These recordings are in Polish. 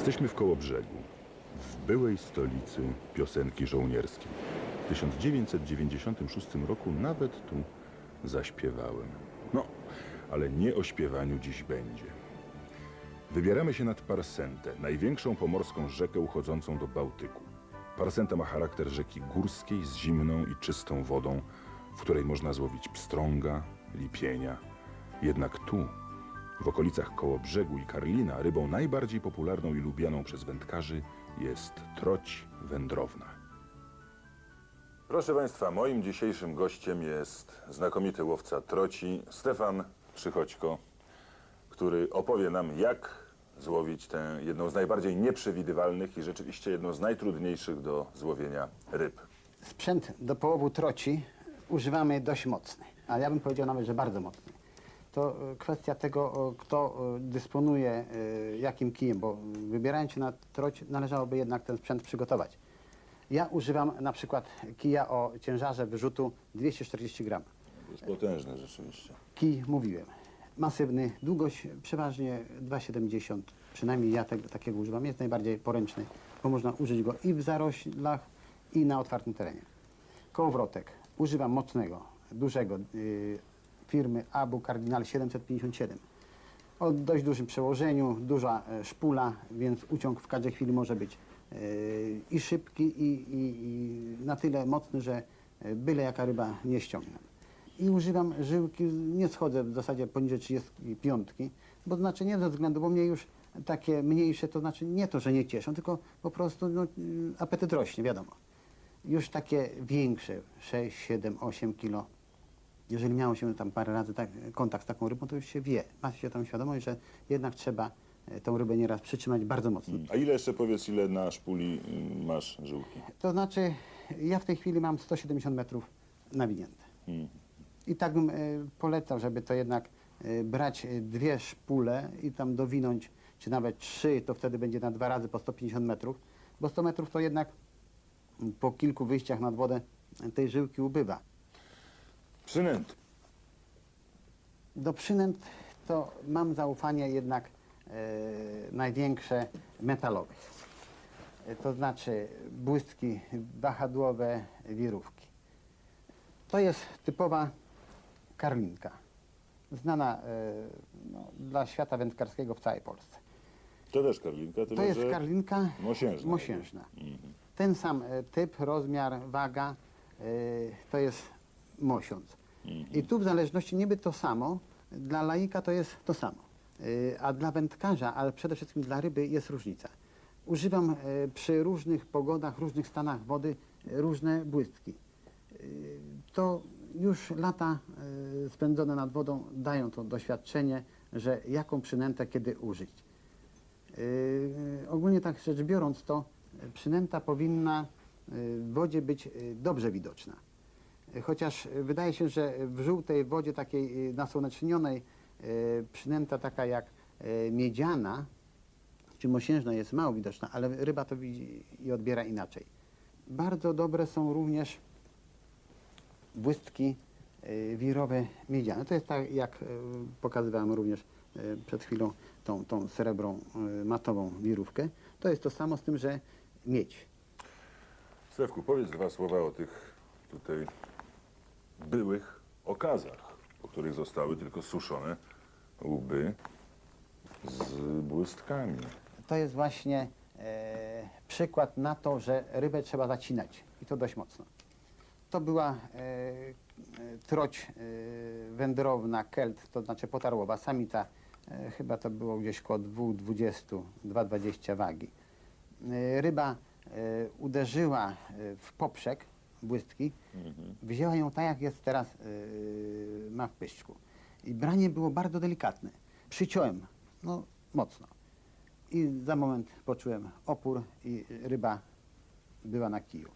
Jesteśmy w Kołobrzegu, w byłej stolicy piosenki żołnierskiej. W 1996 roku nawet tu zaśpiewałem. No, ale nie o śpiewaniu dziś będzie. Wybieramy się nad Parsentę, największą pomorską rzekę uchodzącą do Bałtyku. Parsenta ma charakter rzeki górskiej z zimną i czystą wodą, w której można złowić pstrąga, lipienia. Jednak tu, w okolicach Kołobrzegu i Karlina, rybą najbardziej popularną i lubianą przez wędkarzy jest troć wędrowna. Proszę Państwa, moim dzisiejszym gościem jest znakomity łowca troci Stefan Przychodźko, który opowie nam, jak złowić tę jedną z najbardziej nieprzewidywalnych i rzeczywiście jedną z najtrudniejszych do złowienia ryb. Sprzęt do połowu troci używamy dość mocny, a ja bym powiedział nawet, że bardzo mocny. To e, kwestia tego, kto e, dysponuje e, jakim kijem, bo wybierając się na troć należałoby jednak ten sprzęt przygotować. Ja używam na przykład kija o ciężarze wyrzutu 240 gram. To jest potężne rzeczywiście. Kij mówiłem, masywny, długość przeważnie 2,70, przynajmniej ja takiego używam, jest najbardziej poręczny, bo można użyć go i w zaroślach, i na otwartym terenie. Kołowrotek używam mocnego, dużego, y, firmy Abu Cardinal 757. O dość dużym przełożeniu, duża e, szpula, więc uciąg w każdej chwili może być e, i szybki, i, i, i na tyle mocny, że e, byle jaka ryba nie ściągnę. I używam żyłki, nie schodzę w zasadzie poniżej 35, bo znaczy nie ze względu, bo mnie już takie mniejsze, to znaczy nie to, że nie cieszą, tylko po prostu no, apetyt rośnie, wiadomo. Już takie większe, 6, 7, 8 kilo, jeżeli miało się tam parę razy tak, kontakt z taką rybą, to już się wie, ma się tam świadomość, że jednak trzeba e, tą rybę nieraz przytrzymać bardzo mocno. A ile jeszcze powiedz, ile na szpuli y, masz żyłki? To znaczy, ja w tej chwili mam 170 metrów nawinięte. Hmm. I tak bym e, polecał, żeby to jednak e, brać e, dwie szpule i tam dowinąć, czy nawet trzy, to wtedy będzie na dwa razy po 150 metrów, bo 100 metrów to jednak m, po kilku wyjściach nad wodę tej żyłki ubywa. Przynęty. Do przynęt to mam zaufanie jednak e, największe metalowych. E, to znaczy błystki wahadłowe, wirówki. To jest typowa karlinka, znana e, no, dla świata wędkarskiego w całej Polsce. To też karlinka, tyle To jest że karlinka mosiężna. mosiężna. Mhm. Ten sam e, typ, rozmiar, waga e, to jest mosiąc. I tu w zależności niby to samo, dla laika to jest to samo. E, A dla wędkarza, ale przede wszystkim dla ryby jest różnica. Używam e, przy różnych pogodach, różnych stanach wody e, różne błystki. To już lata spędzone nad wodą dają to doświadczenie, że jaką przynętę kiedy użyć. Ogólnie tak rzecz biorąc, to y, przynęta powinna y, w wodzie być y, dobrze widoczna. Chociaż wydaje się, że w żółtej wodzie takiej y, nasłonecznionej y, przynęta taka jak y, miedziana czy mosiężna jest mało widoczna, ale ryba to widzi i odbiera inaczej. Bardzo dobre są również błystki wirowe miedziane. To jest tak, jak pokazywałem również przed chwilą tą, tą srebrą matową wirówkę. To jest to samo z tym, że miedź. Stefku, powiedz dwa słowa o tych tutaj byłych okazach, po których zostały tylko suszone łby z błystkami. To jest właśnie e, przykład na to, że rybę trzeba zacinać i to dość mocno. To była e, e, troć e, wędrowna, kelt, to znaczy potarłowa, samica, e, chyba to było gdzieś koło 2,20, 2,20 wagi. E, ryba e, uderzyła e, w poprzek błystki, wzięła ją tak, jak jest teraz, e, ma w pyszczku. I branie było bardzo delikatne. Przyciąłem, no mocno. I za moment poczułem opór i ryba była na kiju.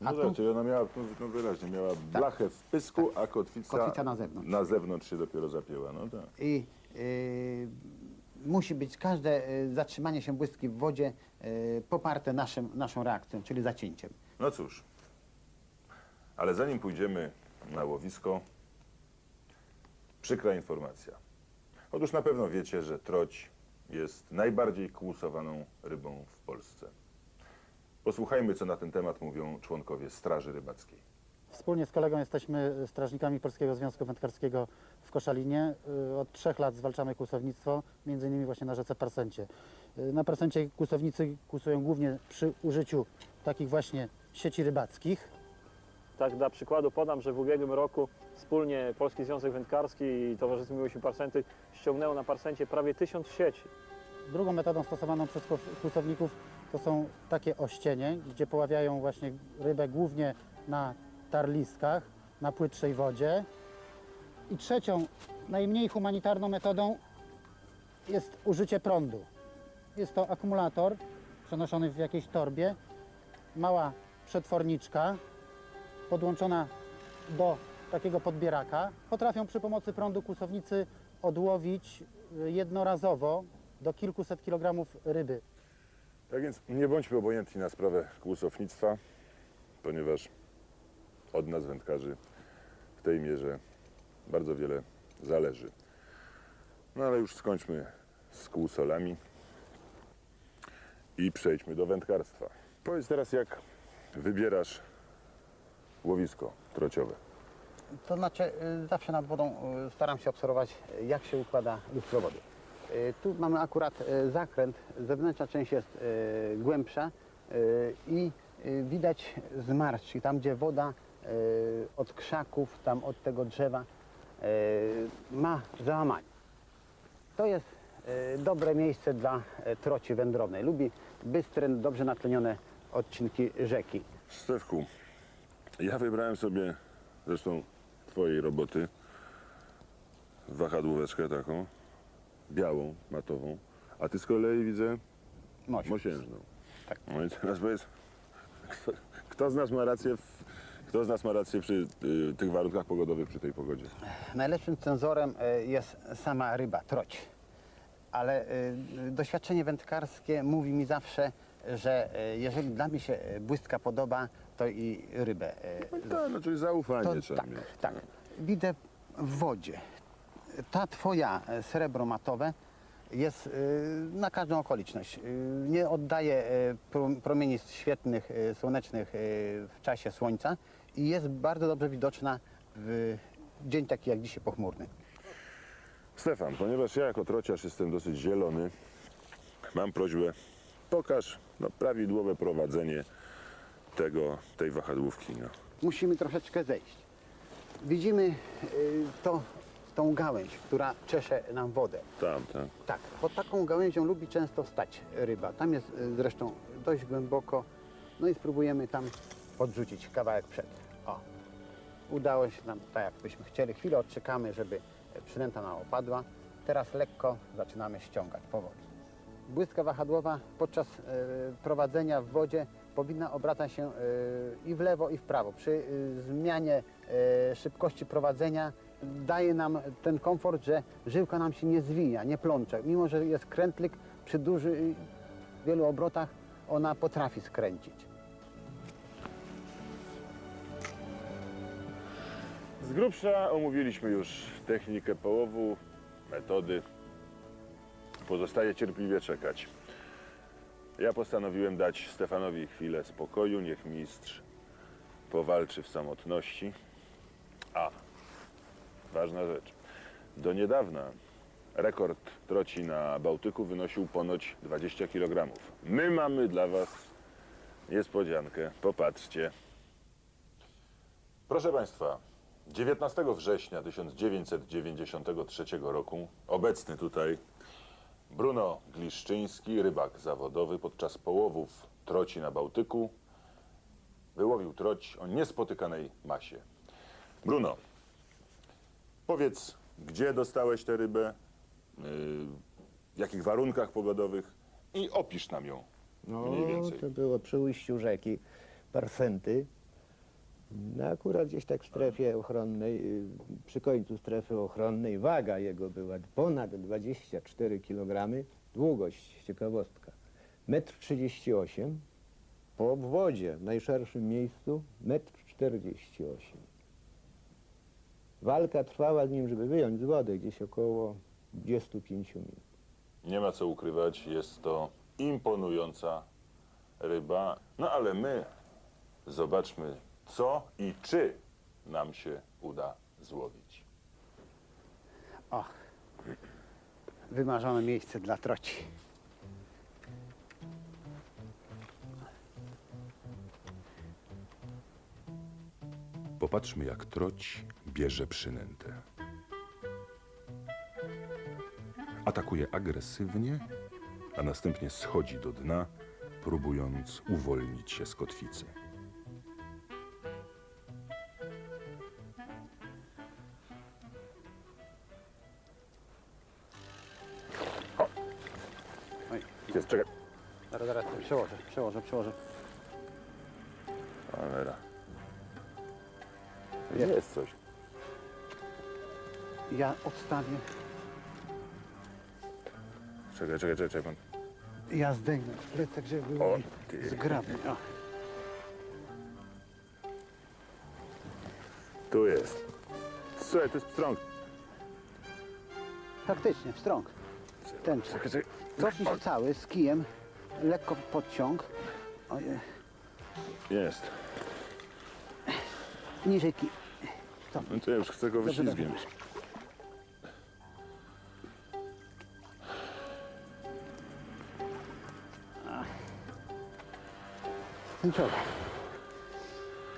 No A tak, tu ona miała, no, no wyraźnie, miała blachę w pysku, a kotwica, Kotwica na zewnątrz. na zewnątrz się dopiero zapięła. No tak. i y, musi być każde y, zatrzymanie się błystki w wodzie y, poparte naszym, naszą reakcją, czyli zacięciem. No cóż, ale zanim pójdziemy na łowisko, przykra informacja. Otóż na pewno wiecie, że troć jest najbardziej kłusowaną rybą w Polsce. Posłuchajmy, co na ten temat mówią członkowie Straży Rybackiej. Wspólnie z kolegą jesteśmy strażnikami Polskiego Związku Wędkarskiego w Koszalinie. Y, Od trzech lat zwalczamy kłusownictwo, między innymi właśnie na rzece Parsencie. Y, Na Parsencie kłusownicy kłusują głównie przy użyciu takich właśnie sieci rybackich. Tak dla przykładu podam, że w ubiegłym roku wspólnie Polski Związek Wędkarski i Towarzystwo Miłości Parsenty ściągnęło na Parsencie prawie tysiąc sieci. Drugą metodą stosowaną przez kłus- kłusowników to są takie ościenie, gdzie poławiają właśnie rybę głównie na tarliskach, na płytszej wodzie. I trzecią, najmniej humanitarną metodą jest użycie prądu. Jest to akumulator przenoszony w jakiejś torbie, mała przetworniczka podłączona do takiego podbieraka. Potrafią przy pomocy prądu kłusownicy odłowić y, jednorazowo do kilkuset kilogramów ryby. Tak więc nie bądźmy obojętni na sprawę kłusownictwa, ponieważ od nas wędkarzy w tej mierze bardzo wiele zależy. No ale już skończmy z kłusolami i przejdźmy do wędkarstwa. Powiedz teraz, jak wybierasz łowisko trociowe. To znaczy y, zawsze nad wodą y, staram się obserwować jak się układa lustro wody. Y, Tu mamy akurat zakręt, zewnętrzna część jest głębsza i widać zmarszczki, tam gdzie woda od krzaków, tam od tego drzewa ma załamanie. To jest dobre miejsce dla y, troci wędrownej. Lubi bystre, dobrze natlenione odcinki rzeki. Stefku, ja wybrałem sobie zresztą twojej roboty wahadłóweczkę taką, białą, matową, a ty z kolei widzę mosiężną. Tak. No i teraz powiedz, kto, kto z nas ma rację, w, kto z nas ma rację przy y, tych warunkach pogodowych, przy tej pogodzie? Najlepszym cenzorem e, jest sama ryba, troć. Ale e, doświadczenie wędkarskie mówi mi zawsze, że e, jeżeli dla mnie się e, błystka podoba, to i rybę. e, No tak, no czyli zaufanie To, trzeba tak, mieć. tak. Widzę w wodzie. Ta twoja e, srebro matowe jest e, na każdą okoliczność. Nie oddaje prom- promieni świetnych, słonecznych w czasie słońca i jest bardzo dobrze widoczna w dzień taki jak dzisiaj pochmurny. Stefan, ponieważ ja jako trociarz jestem dosyć zielony, mam prośbę, pokaż no, prawidłowe prowadzenie tego, tej wahadłówki. No. musimy troszeczkę zejść. Widzimy y, to, tą gałęź, która czesze nam wodę. Tam, tam. Tak, pod taką gałęzią lubi często stać ryba. Tam jest y, zresztą dość głęboko. No i spróbujemy tam podrzucić kawałek przed. O, udało się nam tak, jakbyśmy chcieli. Chwilę odczekamy, żeby przynęta nam opadła. Teraz lekko zaczynamy ściągać powoli. Błyska wahadłowa podczas e, prowadzenia w wodzie powinna obracać się e, i w lewo, i w prawo. Przy e, zmianie e, szybkości prowadzenia daje nam ten komfort, że żyłka nam się nie zwija, nie plącze. Mimo, że jest krętlik, przy dużych, wielu obrotach ona potrafi skręcić. Z grubsza omówiliśmy już technikę połowu, metody. Pozostaje cierpliwie czekać. Ja postanowiłem dać Stefanowi chwilę spokoju, niech mistrz powalczy w samotności. A, ważna rzecz. Do niedawna rekord troci na Bałtyku wynosił ponoć 20 kg. My mamy dla Was niespodziankę. Popatrzcie. Proszę Państwa, 19 września 1993 roku obecny tutaj Bruno Gliszczyński, rybak zawodowy, podczas połowów troci na Bałtyku wyłowił troć o niespotykanej masie. Bruno, powiedz, gdzie dostałeś tę rybę, yy, w jakich warunkach pogodowych i opisz nam ją mniej więcej. to było przy ujściu rzeki Parsenty. No akurat gdzieś tak w strefie ochronnej, y, przy końcu strefy ochronnej, waga jego była ponad 24 kg, długość, ciekawostka, 1,38 m, po obwodzie w najszerszym miejscu 1,48 m. Walka trwała z nim, żeby wyjąć z wody gdzieś około 25 minut. Nie ma co ukrywać, jest to imponująca ryba. No ale my zobaczmy, co i czy nam się uda złowić. O, wymarzone miejsce dla troci. Popatrzmy, jak troć bierze przynętę. Atakuje agresywnie, a następnie schodzi do dna, próbując uwolnić się z kotwicy. Jest, czekaj. zaraz, zaraz, przełożę, przełożę, przełożę. Cholera. Jest coś. Ja odstawię, Czekaj, czekaj, czekaj. czekaj. ja zdejmę plecak, żeby O, ty. zgrabny. O. Tu jest. Słuchaj, to jest pstrąg. Faktycznie, wstrąg. Czekaj. Cofnij się cały z kijem, lekko podciąg. Jest. niżej kij. No to ja już chcę go Dobrze, wyślizgnąć. Tęczowe.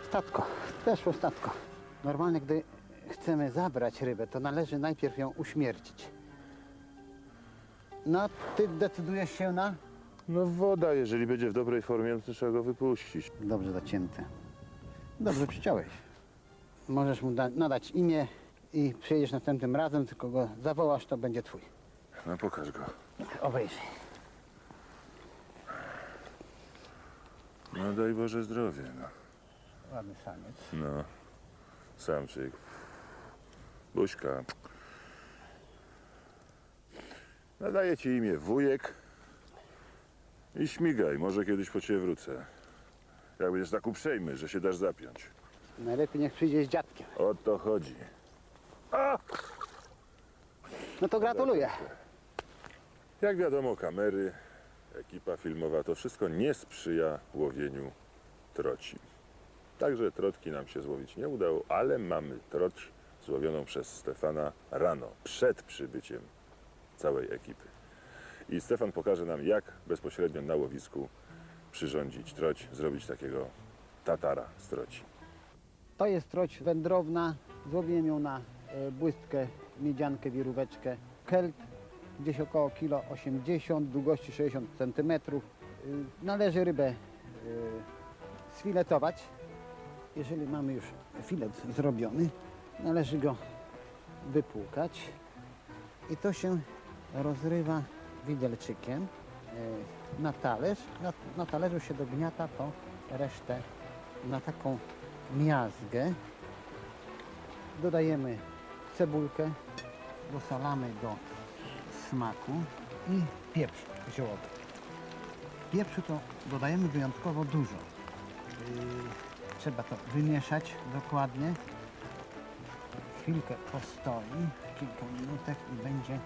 Statko, weszło statko. Normalnie, gdy chcemy zabrać rybę, to należy najpierw ją uśmiercić. No, ty decydujesz się na? No woda, jeżeli będzie w dobrej formie, no to trzeba go wypuścić. Dobrze zacięte. Dobrze przyciąłeś. Możesz mu da- nadać imię i przyjedziesz następnym razem, tylko go zawołasz, to będzie twój. No pokaż go. Obejrzyj. No daj Boże zdrowie, no. Ładny samiec. No, samczyk. Buźka. Nadaję ci imię wujek i śmigaj, może kiedyś po ciebie wrócę. Jak będziesz tak uprzejmy, że się dasz zapiąć. Najlepiej niech przyjdzie z dziadkiem. O to chodzi. No to gratuluję. Jak wiadomo, kamery, ekipa filmowa, to wszystko nie sprzyja łowieniu troci. Także trotki nam się złowić nie udało, ale mamy troć złowioną przez Stefana rano, przed przybyciem całej ekipy. I Stefan pokaże nam, jak bezpośrednio na łowisku przyrządzić troć, zrobić takiego tatara z troci. To jest troć wędrowna. Złowiłem ją na e, błystkę, miedziankę, wiróweczkę. Kelt gdzieś około kilo 80, długości 60 cm. Należy rybę y, sfiletować. Jeżeli mamy już filet zrobiony, należy go wypłukać. I to się rozrywa widelczykiem e, na talerz. Na, na talerzu się dogniata to resztę na taką miazgę. Dodajemy cebulkę, dosalamy do smaku i pieprz ziołowy. Pieprzu to dodajemy wyjątkowo dużo. Yy, trzeba to wymieszać dokładnie. Chwilkę postoi, kilka minutek i będzie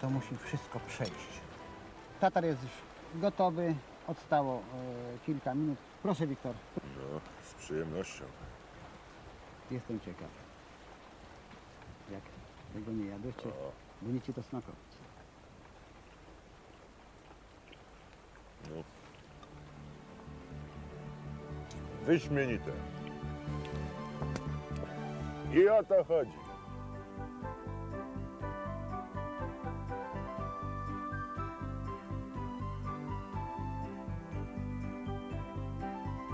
to musi wszystko przejść. Tatar jest już gotowy, odstało e, kilka minut. Proszę Wiktor, No, z przyjemnością. Jestem ciekaw. Jak tego nie jadłeś, czy O. będzie ci to smakować? No. Wyśmienite. I o to chodzi.